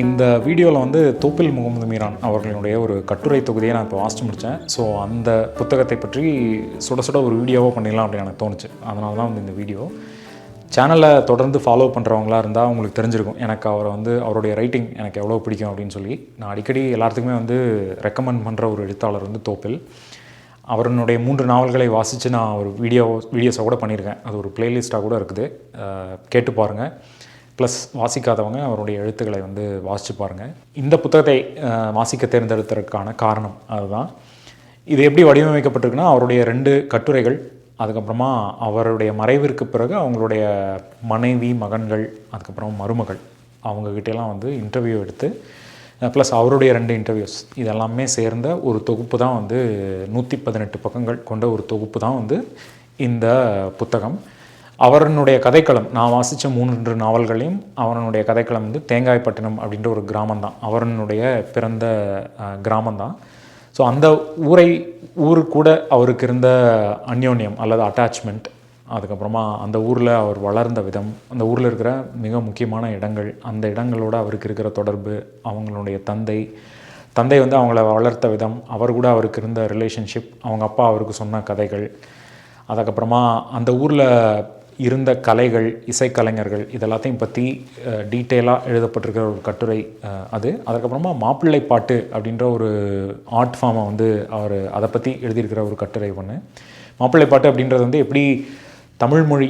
இந்த வீடியோவில் வந்து தோப்பில் முகமது மீரான் அவர்களுடைய ஒரு கட்டுரை தொகுதியை நான் இப்போ வாசித்து முடித்தேன் ஸோ அந்த புத்தகத்தை பற்றி சுட சுட ஒரு வீடியோவாக பண்ணிடலாம் அப்படின்னு எனக்கு தோணுச்சு. அதனால தான் வந்து இந்த வீடியோ. சேனலை தொடர்ந்து ஃபாலோ பண்ணுறவங்களா இருந்தால் உங்களுக்கு தெரிஞ்சிருக்கும். எனக்கு அவரை வந்து அவருடைய ரைட்டிங் எனக்கு எவ்வளோ பிடிக்கும் அப்படின்னு சொல்லி. நான் அடிக்கடி எல்லாத்துக்குமே வந்து ரெக்கமெண்ட் பண்ணுற ஒரு எழுத்தாளர் வந்து தோப்பில். அவருடைய மூன்று நாவல்களை வாசித்து நான் ஒரு வீடியோ வீடியோஸை கூட பண்ணியிருக்கேன். அது ஒரு பிளேலிஸ்ட்டாக கூட இருக்குது. கேட்டு பாருங்கள் ப்ளஸ் வாசிக்காதவங்க அவருடைய எழுத்துக்களை வந்து வாசித்து பாருங்கள் இந்த புத்தகத்தை வாசிக்க தேர்ந்தெடுத்ததற்கான காரணம் அதுதான். இது எப்படி வடிவமைக்கப்பட்டிருக்குன்னா அவருடைய ரெண்டு கட்டுரைகள் அதுக்கப்புறமா அவருடைய மறைவிற்கு பிறகு அவங்களுடைய மனைவி மகன்கள் அதுக்கப்புறம் மருமகள் அவங்கக்கிட்டலாம் வந்து இன்டர்வியூ எடுத்து ப்ளஸ் அவருடைய ரெண்டு இன்டர்வியூஸ் இதெல்லாமே சேர்ந்த ஒரு தொகுப்பு தான் வந்து நூற்றி பதினெட்டு பக்கங்கள் கொண்ட ஒரு தொகுப்பு தான் வந்து இந்த புத்தகம். அவரனுடைய கதைக்களம் நான் வாசித்த மூன்று நாவல்களையும் அவரனுடைய கதைக்களம் வந்து தேங்காய்பட்டினம் அப்படின்ற ஒரு கிராமம் தான் அவரனுடைய பிறந்த கிராமம்தான். ஸோ அந்த ஊரை ஊர் கூட அவருக்கு இருந்த அந்யோன்யம் அல்லது அட்டாச்மெண்ட் அதுக்கப்புறமா அந்த ஊரில் அவர் வளர்ந்த விதம் அந்த ஊரில் இருக்கிற மிக முக்கியமான இடங்கள் அந்த இடங்களோட அவருக்கு இருக்கிற தொடர்பு அவங்களுடைய தந்தை தந்தை வந்து அவங்கள வளர்த்த விதம் அவர் கூட அவருக்கு இருந்த ரிலேஷன்ஷிப் அவங்க அப்பா அவருக்கு சொன்ன கதைகள் அதுக்கப்புறமா அந்த ஊரில் இருந்த கலைகள் இசைக்கலைஞர்கள் இதெல்லாத்தையும் பற்றி டீட்டெயிலாக எழுதப்பட்டிருக்கிற ஒரு கட்டுரை அது. அதுக்கப்புறமா மாப்பிள்ளை பாட்டு அப்படின்ற ஒரு ஆர்ட் ஃபார்மை வந்து அவர் அதை பற்றி எழுதியிருக்கிற ஒரு கட்டுரை ஒன்று மாப்பிள்ளை பாட்டு அப்படின்றது வந்து எப்படி தமிழ்மொழி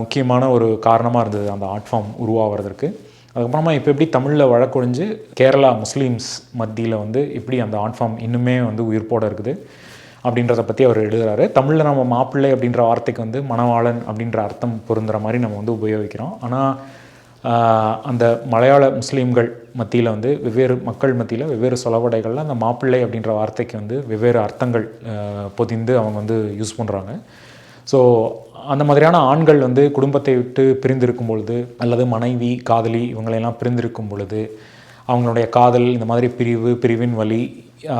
முக்கியமான ஒரு காரணமாக இருந்தது அந்த ஆர்ட் ஃபார்ம் உருவாகிறதுக்கு அதுக்கப்புறமா இப்போ எப்படி தமிழில் வழக்கொழிஞ்சு கேரளா முஸ்லீம்ஸ் மத்தியில் வந்து எப்படி அந்த ஆர்ட் ஃபார்ம் இன்னுமே வந்து உயிர்ப்போடு இருக்குது. அப்படின்றத பற்றி அவர் எழுதுகிறாரு தமிழில் நம்ம மாப்பிள்ளை அப்படின்ற வார்த்தைக்கு வந்து மணவாளன் அப்படின்ற அர்த்தம் பொருந்துகிற மாதிரி நம்ம வந்து உபயோகிக்கிறோம். ஆனால் அந்த மலையாள முஸ்லீம்கள் மத்தியில் வந்து வெவ்வேறு மக்கள் மத்தியில் வெவ்வேறு சொலவடைகளில் அந்த மாப்பிள்ளை அப்படின்ற வார்த்தைக்கு வந்து வெவ்வேறு அர்த்தங்கள் பொதிந்து அவங்க வந்து யூஸ் பண்ணுறாங்க ஸோ அந்த மாதிரியான ஆண்கள் வந்து குடும்பத்தை விட்டு பிரிந்திருக்கும் பொழுது அல்லது மனைவி காதலி இவங்களையெல்லாம் பிரிந்திருக்கும் பொழுது அவங்களுடைய காதல் இந்த மாதிரி பிரிவு பிரிவின் வலி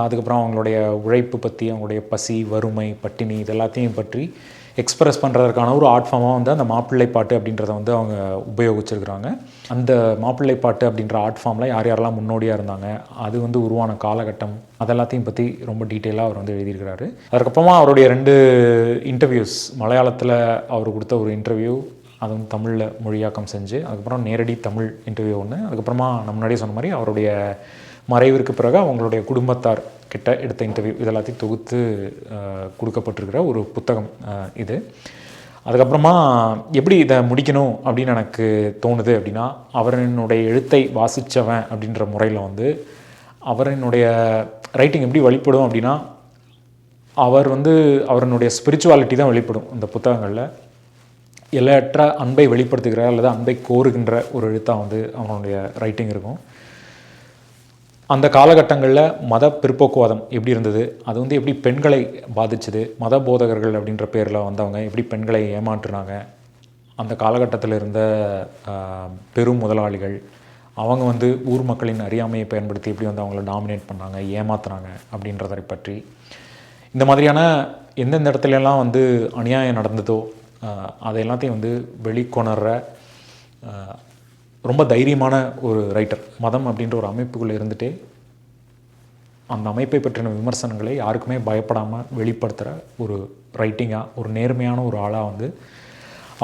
அதுக்கப்புறம் அவங்களுடைய உழைப்பு பற்றி அவங்களுடைய பசி வறுமை பட்டினி இது எல்லாத்தையும் பற்றி எக்ஸ்பிரஸ் பண்ணுறதுக்கான ஒரு ஆர்ட் ஃபார்மாக வந்து அந்த மாப்பிள்ளை பாட்டு அப்படின்றத வந்து அவங்க உபயோகிச்சிருக்கிறாங்க. அந்த மாப்பிள்ளை பாட்டு அப்படின்ற ஆர்ட் ஃபார்மில் யார் யாரெல்லாம் முன்னோடியாக இருந்தாங்க அது வந்து உருவான காலகட்டம் அதெல்லாத்தையும் பற்றி ரொம்ப டீட்டெயிலாக அவர் வந்து எழுதியிருக்கிறாரு. அதுக்கப்புறமா அவருடைய ரெண்டு இன்டர்வியூஸ் மலையாளத்தில் அவர் கொடுத்த ஒரு இன்டர்வியூ அது வந்து தமிழில் மொழியாக்கம் செஞ்சு அதுக்கப்புறம் நேரடி தமிழ் இன்டர்வியூ ஒன்று அதுக்கப்புறமா நம்ம முன்னாடியே சொன்ன மாதிரி அவருடைய மறைவிற்கு பிறகு அவங்களுடைய குடும்பத்தார் கிட்ட எடுத்த இன்டர்வியூ இதெல்லாத்தையும் தொகுத்து கொடுக்கப்பட்டிருக்கிற ஒரு புத்தகம் இது. அதுக்கப்புறமா எப்படி இதை முடிக்கணும் அப்படின்னு எனக்கு தோணுது அப்படின்னா அவரினுடைய எழுத்தை வாசித்தவன் அப்படின்ற முறையில் வந்து அவரினுடைய ரைட்டிங் எப்படி வழிபடும் அப்படின்னா அவர் வந்து அவரனுடைய ஸ்பிரிச்சுவாலிட்டி தான் வெளிப்படும் இந்த புத்தகங்களில். எல்லையற்ற அன்பை வெளிப்படுத்துகிற அல்லது அன்பை கோருகின்ற ஒரு எழுத்தாக வந்து அவனுடைய ரைட்டிங் இருக்கும். அந்த காலகட்டங்களில் மத பிற்போக்குவாதம் எப்படி இருந்தது? அது வந்து எப்படி பெண்களை பாதிச்சது? மத போதகர்கள் அப்படின்ற பேரில் வந்தவங்க எப்படி பெண்களை ஏமாற்றுனாங்க? அந்த காலகட்டத்தில் இருந்த பெரும் முதலாளிகள் அவங்க வந்து ஊர் மக்களின் அறியாமையை பயன்படுத்தி எப்படி வந்து அவங்கள டாமினேட் பண்ணாங்க ஏமாத்துறாங்க அப்படின்றதை பற்றி. இந்த மாதிரியான எந்தெந்த இடத்துலலாம் வந்து அநியாயம் நடந்ததோ அதை எல்லாத்தையும் வந்து வெளிக்கொணர்ற ரொம்ப தைரியமான ஒரு ரைட்டர் மதம் அப்படின்ற ஒரு அமைப்புக்குள்ளே இருந்துட்டே அந்த அமைப்பை பற்றின விமர்சனங்களை யாருக்குமே பயப்படாமல் வெளிப்படுத்துகிற ஒரு ரைட்டிங்காக ஒரு நேர்மையான ஒரு ஆளாக வந்து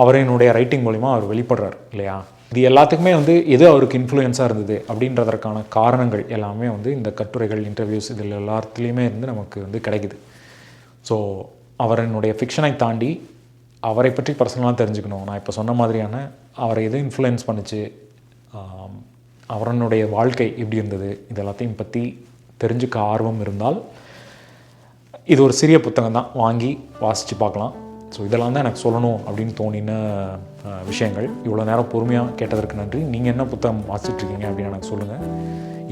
அவரினுடைய ரைட்டிங் மூலிமா அவர் வெளிப்படுறார் இல்லையா? இது எல்லாத்துக்குமே வந்து எது அவருக்கு இன்ஃப்ளூயன்ஸாக இருந்தது அப்படின்றதற்கான காரணங்கள் எல்லாமே வந்து இந்த கட்டுரைகள் இன்டர்வியூஸ் இதில் எல்லாத்துலேயுமே இருந்து நமக்கு வந்து கிடைக்குது. ஸோ அவரினுடைய ஃபிக்ஷனை தாண்டி அவரை பற்றி பர்சனலாக தெரிஞ்சுக்கணும். நான் இப்போ சொன்ன மாதிரியான அவரை எது இன்ஃப்ளூயன்ஸ் பண்ணுச்சு அவரனுடைய வாழ்க்கை எப்படி இருந்தது. இது எல்லாத்தையும் பற்றி தெரிஞ்சுக்க ஆர்வம் இருந்தால் இது ஒரு சிறிய புத்தகம் தான். வாங்கி வாசித்து பார்க்கலாம். ஸோ இதெல்லாம் தான் எனக்கு சொல்லணும் அப்படின்னு தோணின விஷயங்கள். இவ்வளோ நேரம் பொறுமையாக கேட்டதற்கு நன்றி. நீங்கள் என்ன புத்தகம் வாசிச்சுட்ருக்கீங்க அப்படின்னு எனக்கு சொல்லுங்கள்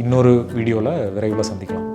இன்னொரு வீடியோவில் விரைவில் சந்திக்கலாம்.